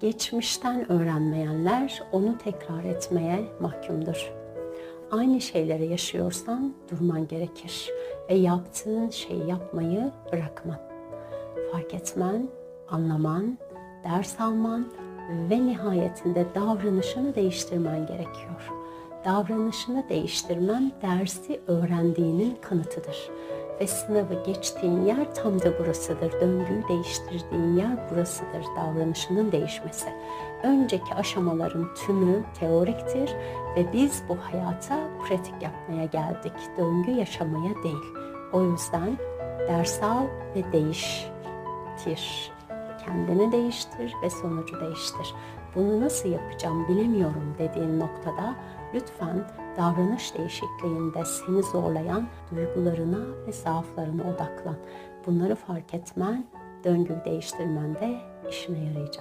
Geçmişten öğrenmeyenler onu tekrar etmeye mahkumdur. Aynı şeyleri yaşıyorsan durman gerekir ve yaptığın şeyi yapmayı bırakman. Fark etmen, anlaman, ders alman ve nihayetinde davranışını değiştirmen gerekiyor. Davranışını değiştirmen dersi öğrendiğinin kanıtıdır. Ve sınavı geçtiğin yer tam da burasıdır. Döngüyü değiştirdiğin yer burasıdır. Davranışının değişmesi. Önceki aşamaların tümü teoriktir ve biz bu hayata pratik yapmaya geldik. Döngü yaşamaya değil. O yüzden ders al ve değiştir. Kendini değiştir ve sonucu değiştir. Bunu nasıl yapacağım bilemiyorum dediğin noktada lütfen davranış değişikliğinde seni zorlayan duygularına ve zaaflarına odaklan. Bunları fark etmen döngüyü değiştirmende işine yarayacak.